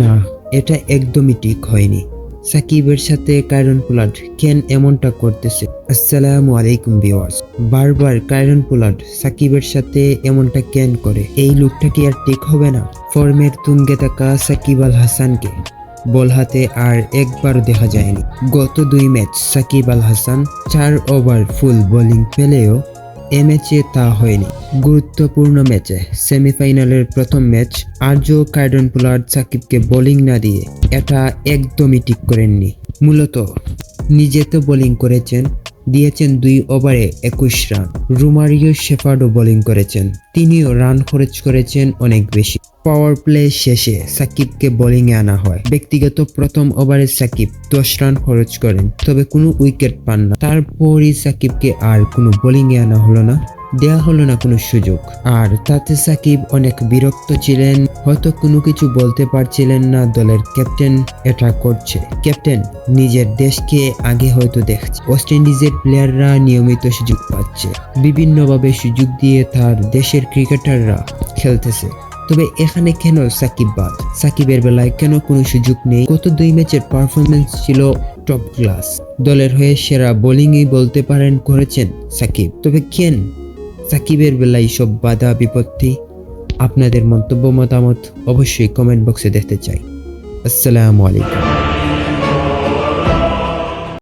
না, এটা একদমই ঠিক হয়নি। সাকিবের সাথে কায়রন পোলার্ড কেন এমনটা করতেছে? আসসালামু আলাইকুম ভিউয়ার্স। বারবার কায়রন পোলার্ড সাকিবের সাথে এমনটা কেন করে? এই লুকটা কি আর ঠিক হবে না? ফর্মের তুঙ্গে থাকা সাকিব আল হাসানকে বল হাতে আর একবার দেখা যায়নি। গত দুই ম্যাচ সাকিব আল হাসান চার ওভার ফুল বোলিং পেলেও এ ম্যাচে তা হয়নি। গুরুত্বপূর্ণ ম্যাচে সেমিফাইনালের প্রথম ম্যাচ আর্য কার্ডন পোলার্ড সাকিবকে বোলিং না দিয়ে এটা একদমই ঠিক করেননি। মূলত নিজে তো বোলিং করেছেন দিয়েছেন দুই ওভারে একুশ রান। রুমারিও শেফার্ডও বোলিং করেছেন। তিনিও রান খরচ করেছেন অনেক বেশি। পাওয়ার প্লে শেষে সাকিবকে বোলিংয়ে আনা হয়। ব্যক্তিগত প্রথম ওভারে সাকিব দশ রান খরচ করেন, তবে কোনো উইকেট পান না। তারপরই সাকিবকে আর কোনো বোলিংয়ে আনা হলো না। দেয়া হলো না কোনো সুযোগ। আর তাতে সাকিব অনেক বিরক্ত ছিলেন, হয়তো কোনো কিছু বলতে পারছিলেন না দলের ক্যাপ্টেন এটা করছে। ক্যাপ্টেন নিজের দেশকে আগে হয়তো দেখছে। ওয়েস্ট ইন্ডিজের প্লেয়াররা নিয়মিত সুযোগ পাচ্ছে। বিভিন্নভাবে সুযোগ দিয়ে তার দেশের ক্রিকেটাররা খেলতেছে। তবে এখানে কেন সাকিব বাদ? সাকিবের বেলায় কেন কোনো সুযোগ নেই? গত দুই ম্যাচের পারফরমেন্স ছিল টপ ক্লাস দলের হয়ে সেরা বোলিংই বলতে পারেন করেছেন সাকিব। তবে কেন সাকিবের বেলায় সব বাধা, বিপত্তি আপনাদের মন্তব্য, মতামত অবশ্যই কমেন্ট বক্সে দেখতে চাই। আসসালামু আলাইকুম।